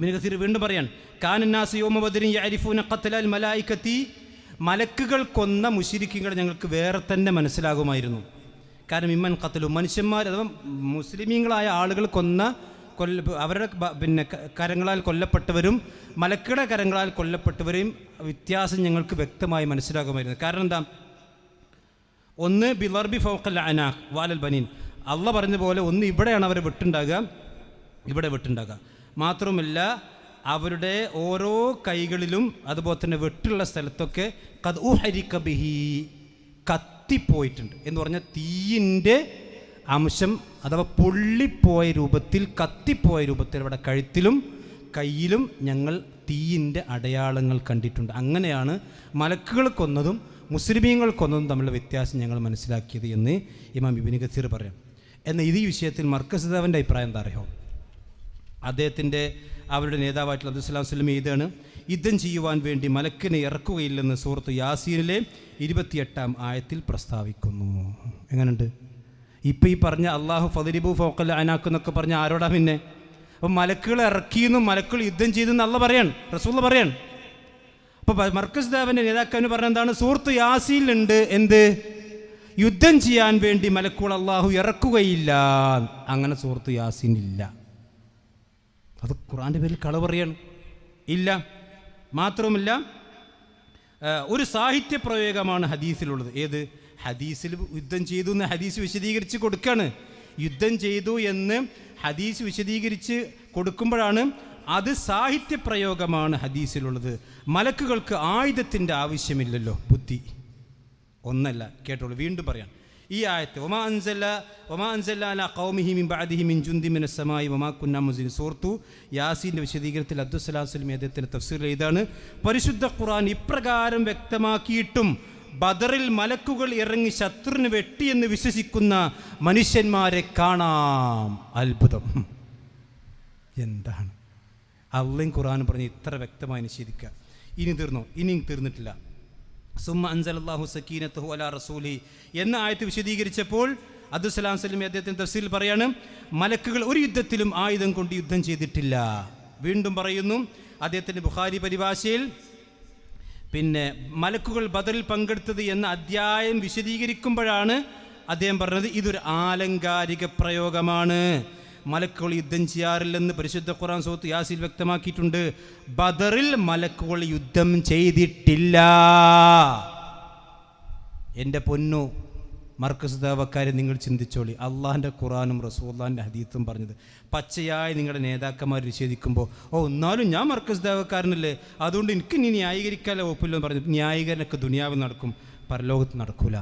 ഇബിന് കസീർ വീണ്ടും പറയാൻ മലായിക്കത്തി. മലക്കുകൾ കൊന്ന മുശിരിക്കുകൾ ഞങ്ങൾക്ക് വേറെ തന്നെ മനസ്സിലാകുമായിരുന്നു. കാരണം ഇമ്മൻ കത്തലു മനുഷ്യന്മാർ അഥവാ മുസ്ലിമീങ്ങളായ ആളുകൾ കൊന്ന കൊല്ല അവരുടെ പിന്നെ കരങ്ങളാൽ കൊല്ലപ്പെട്ടവരും മലക്കുടെ കരങ്ങളാൽ കൊല്ലപ്പെട്ടവരെയും വ്യത്യാസം ഞങ്ങൾക്ക് വ്യക്തമായി മനസ്സിലാകുമായിരുന്നു. കാരണം എന്താ? ഒന്ന് ബിലർബി ഫൗക്കൽ അനാഖ് വാലൽ ബനീൻ. അള്ള പറഞ്ഞ പോലെ ഒന്ന് ഇവിടെയാണ് അവരെ വെട്ടുണ്ടാകുക ഇവിടെ വെട്ടുണ്ടാകുക. മാത്രമല്ല അവരുടെ ഓരോ കൈകളിലും അതുപോലെ തന്നെ വെട്ടുള്ള സ്ഥലത്തൊക്കെ കത് ഉഹരിക്ക ബിഹി കത്തിപ്പോയിട്ടുണ്ട് എന്ന് പറഞ്ഞാൽ തീയിന്റെ അംശം അഥവാ പൊള്ളിപ്പോയ രൂപത്തിൽ കത്തിപ്പോയ രൂപത്തിൽ അവിടെ കഴുത്തിലും കയ്യിലും ഞങ്ങൾ തീയിന്റെ അടയാളങ്ങൾ കണ്ടിട്ടുണ്ട്. അങ്ങനെയാണ് മലക്കുകൾ കൊന്നതും മുസ്ലിമീങ്ങൾ കൊന്നതും തമ്മിലുള്ള വ്യത്യാസം ഞങ്ങൾ മനസ്സിലാക്കിയത് എന്ന് ഇമാം ബിബിന് കസീർ പറയാം. എന്നാൽ ഈ വിഷയത്തിൽ മർക്കസിതാവിന്റെ അഭിപ്രായം എന്താ അറിയോ അദ്ദേഹത്തിന്റെ അവരുടെ നേതാവായിട്ടുള്ള അബ്ദുസ്ലാം സ്വലമി ഇതാണ് യുദ്ധം ചെയ്യുവാൻ വേണ്ടി മലക്കിനെ ഇറക്കുകയില്ലെന്ന് സുഹൃത്ത് യാസീനിലെ ഇരുപത്തിയെട്ടാം ആയത്തിൽ പ്രസ്താവിക്കുന്നു. എങ്ങനെയുണ്ട് ഇപ്പം ഈ പറഞ്ഞ അള്ളാഹു ഫതിരിബു ഫോക്കൽ അനാക്കുന്നൊക്കെ പറഞ്ഞ ആരോടാ പിന്നെ? അപ്പം മലക്കുകളെ ഇറക്കിയെന്നും മലക്കുകൾ യുദ്ധം ചെയ്തെന്ന് അല്ല പറയാൻ റസൂള്ള പറയാൻ അപ്പോൾ മർക്കസ് ദേവന്റെ നേതാക്കന് പറഞ്ഞ എന്താണ്? സുഹൃത്ത് യാസീലുണ്ട് എന്ത്? യുദ്ധം ചെയ്യാൻ വേണ്ടി മലക്കുകൾ അള്ളാഹു ഇറക്കുകയില്ല. അങ്ങനെ സുഹൃത്ത് യാസീനില്ല. അത് ഖുറാന്റെ പേരിൽ കള പറയാണ് ഇല്ല മാത്രവുമില്ല ഒരു സാഹിത്യ പ്രയോഗമാണ് ഹദീസിലുള്ളത്. ഏത്? ഹദീസിൽ യുദ്ധം ചെയ്തു എന്ന് ഹദീസ് വിശദീകരിച്ച് കൊടുക്കുകയാണ് യുദ്ധം ചെയ്തു എന്ന് ഹദീസ് വിശദീകരിച്ച് കൊടുക്കുമ്പോഴാണ് അത് സാഹിത്യ പ്രയോഗമാണ് ഹദീസിലുള്ളത്. മലക്കുകൾക്ക് ആയുധത്തിന്റെ ആവശ്യമില്ലല്ലോ ബുദ്ധി. ഒന്നല്ല കേട്ടോളൂ വീണ്ടും പറയാം. ഈ ആയത്ത് ഒമാ അൻസല്ല ഒമാ അൻസല്ല അല കൗമിഹി മിൻ ബാദിഹി മിൻ ജുന്തി മിൻ സമായി ഒമാ കുന്ന മുസിൻ സൂർത്തു യാസീന്റെ വിശദീകരണത്തിൽ അബ്ദുസ്സലാസ്ലം അദ്ദേഹത്തിന്റെ തഫ്സീർ ഇതാണ് പരിശുദ്ധ ഖുർആൻ ഇപ്രകാരം വ്യക്തമാക്കിയിട്ടും ബദറിൽ മലക്കുകൾ ഇറങ്ങി ശത്രുവിന് വെട്ടിയെന്ന് വിശ്വസിക്കുന്ന മനുഷ്യന്മാരെ കാണാം. അത്ഭുതം. എന്താണ്? അള്ളയും ഖുർആൻ പറഞ്ഞ് ഇത്ര വ്യക്തമായി നിഷേധിക്കുക. ഇനി തീർന്നോ? ഇനിയും തീർന്നിട്ടില്ല. സുമ്മ അൻസലല്ലാഹു സക്കീനത്തു അല റസൂലി എന്ന ആയത്ത് വിശദീകരിച്ചപ്പോൾ അബ്ദുസ്സലാം സലിം അദ്ദേഹത്തിന് തഫ്സീൽ പറയാണ് മലക്കുകൾ ഒരു യുദ്ധത്തിലും ആയുധം കൊണ്ട് യുദ്ധം ചെയ്തിട്ടില്ല. വീണ്ടും പറയുന്നു അദ്ദേഹത്തിന്റെ ബുഖാരി പരിഭാഷയിൽ പിന്നെ മലക്കുകൾ ബദറിൽ പങ്കെടുത്തത് എന്ന അധ്യായം വിശദീകരിക്കുമ്പോഴാണ് അദ്ദേഹം പറഞ്ഞത് ഇതൊരു ആലങ്കാരിക പ്രയോഗമാണ്. മലക്കുകൾ യുദ്ധം ചെയ്യാറില്ലെന്ന് പരിശുദ്ധ ഖുറാൻ സോത്ത് യാസിൽ വ്യക്തമാക്കിയിട്ടുണ്ട്. ബദറിൽ മലക്കുകൾ യുദ്ധം ചെയ്തിട്ടില്ല. എന്റെ പൊന്നു മർക്കസ് ദേവക്കാരെ നിങ്ങൾ ചിന്തിച്ചോളി. അള്ളാഹിന്റെ ഖുറാനും റസൂള്ളാന്റെ ഹദീത്തും പറഞ്ഞത് പച്ചയായി നിങ്ങളുടെ നേതാക്കന്മാർ നിഷേധിക്കുമ്പോൾ ഓ എന്നാലും ഞാൻ മർക്കസ് ദേവക്കാരനല്ലേ? അതുകൊണ്ട് എനിക്ക് ഇനി ന്യായീകരിക്കാനോ ഒപ്പില്ലെന്ന് പറഞ്ഞു ന്യായീകരണമൊക്കെ ദുനിയാവിൽ നടക്കും. പരലോകത്ത് നടക്കൂല.